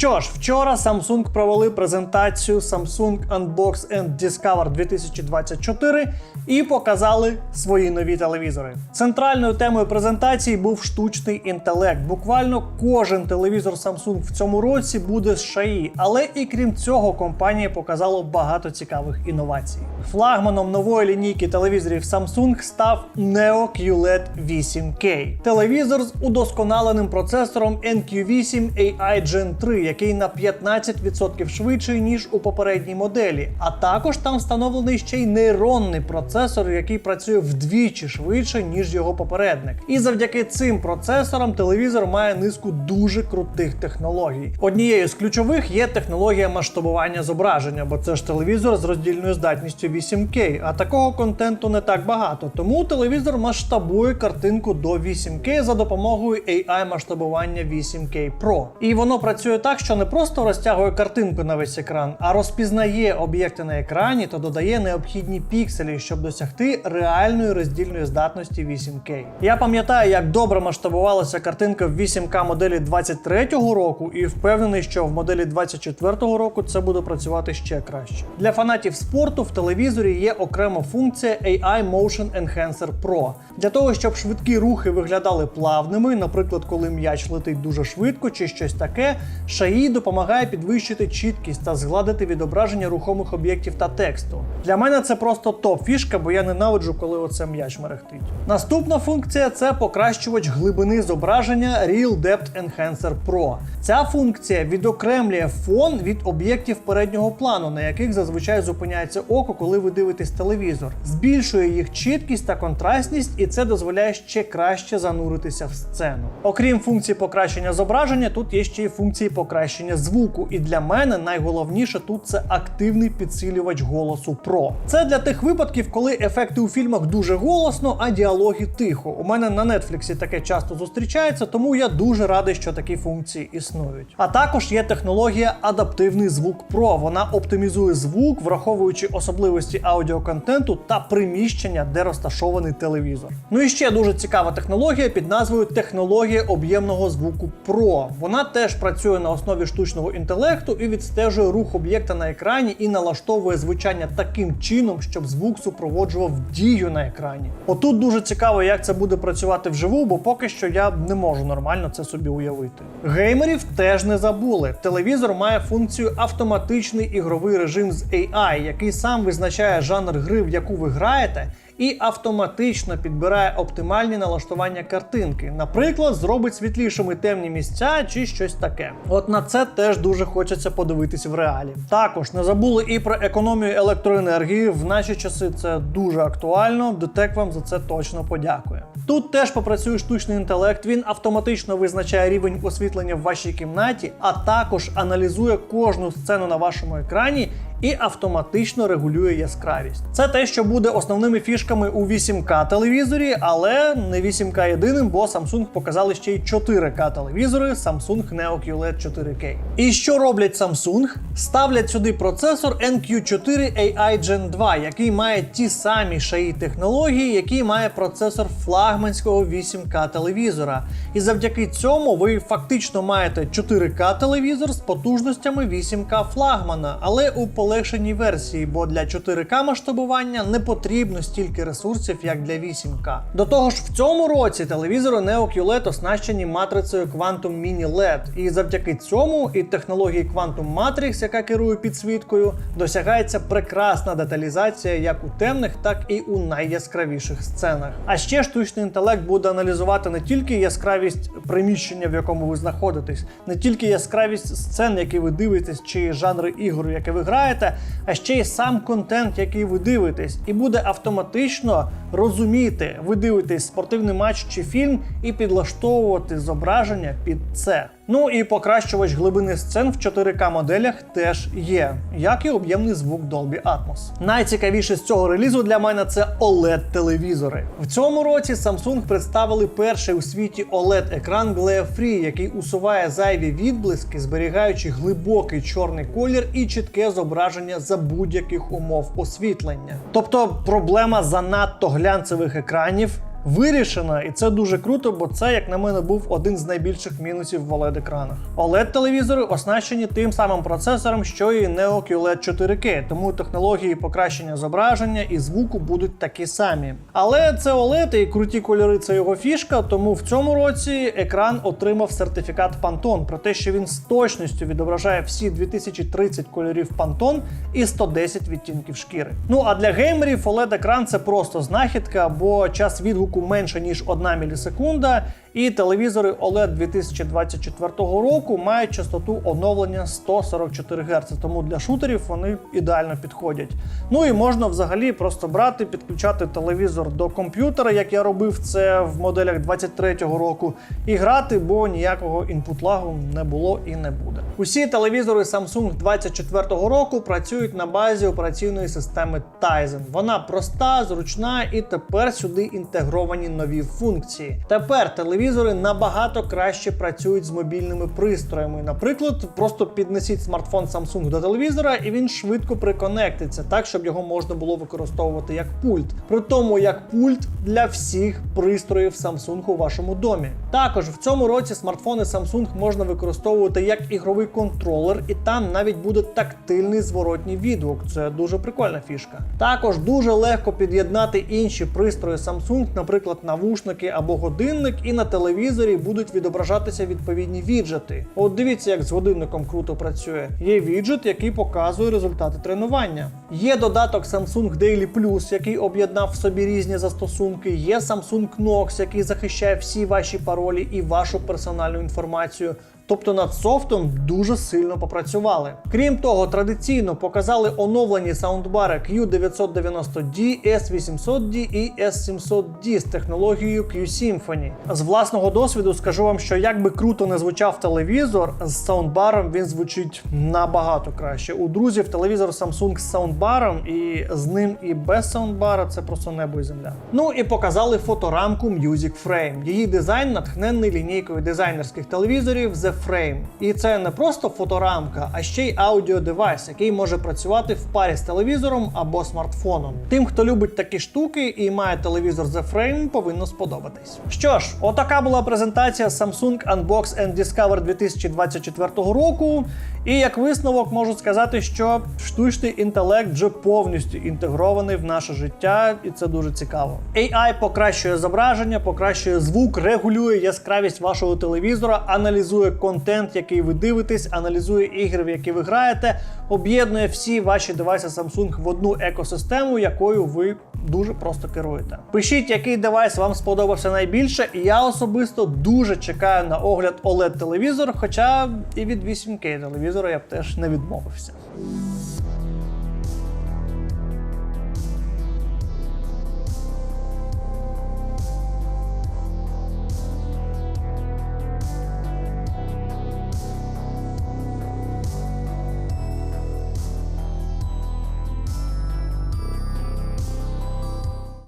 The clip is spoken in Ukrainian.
Що ж, вчора Samsung провели презентацію Samsung Unbox and Discover 2024 і показали свої нові телевізори. Центральною темою презентації був штучний інтелект. Буквально кожен телевізор Samsung в цьому році буде з шаї, але і крім цього, компанія показала багато цікавих інновацій. Флагманом нової лінійки телевізорів Samsung став Neo QLED 8K. Телевізор з удосконаленим процесором NQ8 AI Gen 3, який на 15% швидший, ніж у попередній моделі. А також там встановлений ще й нейронний процесор, який працює вдвічі швидше, ніж його попередник. І завдяки цим процесорам телевізор має низку дуже крутих технологій. Однією з ключових є технологія масштабування зображення, бо це ж телевізор з роздільною здатністю 8К, а такого контенту не так багато. Тому телевізор масштабує картинку до 8К за допомогою AI масштабування 8K Pro. І воно працює так, що не просто розтягує картинку на весь екран, а розпізнає об'єкти на екрані та додає необхідні пікселі, щоб досягти реальної роздільної здатності 8К. Я пам'ятаю, як добре масштабувалася картинка в 8К моделі 23-го року, і впевнений, що в моделі 24-го року це буде працювати ще краще. Для фанатів спорту в телевізорі є окрема функція AI Motion Enhancer Pro. Для того, щоб швидкі рухи виглядали плавними, наприклад, коли м'яч летить дуже швидко чи щось таке, шаї допомагає підвищити чіткість та згладити відображення рухомих об'єктів та тексту. Для мене це просто топ фішка, бо я ненавиджу, коли оце м'яч мерехтить. Наступна функція це покращувач глибини зображення Real Depth Enhancer Pro. Ця функція відокремлює фон від об'єктів переднього плану, на яких зазвичай зупиняється око, коли ви дивитесь телевізор, збільшує їх чіткість та контрастність, і це дозволяє ще краще зануритися в сцену. Окрім функції покращення зображення, тут є ще й функції покращення звуку. І для мене найголовніше тут це активний підсилювач голосу Pro. Це для тих випадків, коли ефекти у фільмах дуже голосно, а діалоги тихо. У мене на Нетфліксі таке часто зустрічається, тому я дуже радий, що такі функції існують. А також є технологія адаптивний звук Pro. Вона оптимізує звук, враховуючи особливості аудіоконтенту та приміщення, де розташований телевізор. Ну і ще дуже цікава технологія під назвою технологія об'ємного звуку Pro. Вона теж працює на основі штучного інтелекту і відстежує рух об'єкта на екрані і налаштовує звучання таким чином, щоб звук супроводжував дію на екрані. Отут дуже цікаво, як це буде працювати вживу, бо поки що я не можу нормально це собі уявити. Геймерів теж не забули. Телевізор має функцію автоматичний ігровий режим з AI, який сам визначає жанр гри, в яку ви граєте. І автоматично підбирає оптимальні налаштування картинки. Наприклад, зробить світлішими темні місця чи щось таке. От на це теж дуже хочеться подивитись в реалі. Також не забули і про економію електроенергії. В наші часи це дуже актуально. Детек вам за це точно подякує. Тут теж попрацює штучний інтелект. Він автоматично визначає рівень освітлення в вашій кімнаті, а також аналізує кожну сцену на вашому екрані і автоматично регулює яскравість. Це те, що буде основними фішками у 8К телевізорі, але не 8К єдиним, бо Samsung показали ще й 4К телевізори Samsung Neo QLED 4K. І що роблять Samsung? Ставлять сюди процесор NQ4 AI Gen 2, який має ті самі шаї технології, які має процесор флагманського 8К телевізора. І завдяки цьому ви фактично маєте 4К телевізор з потужностями 8К флагмана, але у полегшеній версії, бо для 4К масштабування не потрібно стільки ресурсів, як для 8К. До того ж, в цьому році телевізори Neo QLED оснащені матрицею Quantum Mini LED, і завдяки цьому і технології Quantum Matrix, яка керує підсвіткою, досягається прекрасна деталізація як у темних, так і у найяскравіших сценах. А ще штучний інтелект буде аналізувати не тільки яскравість приміщення, в якому ви знаходитесь, не тільки яскравість сцен, які ви дивитесь, чи жанри ігор, які ви граєте, а ще й сам контент, який ви дивитесь, і буде автоматично розуміти, ви дивитесь спортивний матч чи фільм, і підлаштовувати зображення під це. Ну і покращувач глибини сцен в 4К моделях теж є, як і об'ємний звук Dolby Atmos. Найцікавіше з цього релізу для мене це OLED-телевізори. В цьому році Samsung представили перший у світі OLED-екран Glare Free, який усуває зайві відблиски, зберігаючи глибокий чорний колір і чітке зображення за будь-яких умов освітлення. Тобто проблема занадто глянцевих екранів вирішена, і це дуже круто, бо це, як на мене, був один з найбільших мінусів в oled екранах oled телевізори оснащені тим самим процесором, що і Neo QLED 4K, тому технології покращення зображення і звуку будуть такі самі. Але це OLED і круті кольори це його фішка, тому в цьому році екран отримав сертифікат Pantone про те, що він з точністю відображає всі 2030 кольорів Pantone і 110 відтінків шкіри. Ну а для геймерів oled екран це просто знахідка, бо час відгуку менше ніж 1 мілісекунда. І телевізори OLED 2024 року мають частоту оновлення 144 Гц, тому для шутерів вони ідеально підходять. Ну і можна взагалі просто брати, підключати телевізор до комп'ютера, як я робив це в моделях 23-го року, і грати, бо ніякого інпут-лагу не було і не буде. Усі телевізори Samsung 24-го року працюють на базі операційної системи Tizen. Вона проста, зручна, і тепер сюди інтегровані нові функції. Тепер телевізори набагато краще працюють з мобільними пристроями. Наприклад, просто піднесіть смартфон Samsung до телевізора, і він швидко приконектиться, так щоб його можна було використовувати як пульт. При тому як пульт для всіх пристроїв Samsung у вашому домі. Також в цьому році смартфони Samsung можна використовувати як ігровий контролер, і там навіть буде тактильний зворотній відгук. Це дуже прикольна фішка. Також дуже легко під'єднати інші пристрої Samsung, наприклад, навушники або годинник, і на телевізорі будуть відображатися відповідні віджети. От дивіться, як з годинником круто працює. Є віджет, який показує результати тренування. Є додаток Samsung Daily Plus, який об'єднав в собі різні застосунки. Є Samsung Knox, який захищає всі ваші паролі і вашу персональну інформацію. Тобто над софтом дуже сильно попрацювали. Крім того, традиційно показали оновлені саундбари Q990D, S800D і S700D з технологією Q-Symphony. З власного досвіду скажу вам, що як би круто не звучав телевізор, з саундбаром він звучить набагато краще. У друзів телевізор Samsung з саундбаром, і з ним і без саундбара це просто небо і земля. Ну і показали фоторамку Music Frame. Її дизайн натхнений лінійкою дизайнерських телевізорів The Frame. І це не просто фоторамка, а ще й аудіодевайс, який може працювати в парі з телевізором або смартфоном. Тим, хто любить такі штуки і має телевізор The Frame, повинно сподобатись. Що ж, отака була презентація Samsung Unbox and Discover 2024 року. І як висновок можу сказати, що штучний інтелект вже повністю інтегрований в наше життя, і це дуже цікаво. AI покращує зображення, покращує звук, регулює яскравість вашого телевізора, аналізує контент, який ви дивитесь, аналізує ігри, в які ви граєте, об'єднує всі ваші девайси Samsung в одну екосистему, якою ви дуже просто керуєте. Пишіть, який девайс вам сподобався найбільше, і я особисто дуже чекаю на огляд oled телевізор, хоча і від 8K телевізора я б теж не відмовився.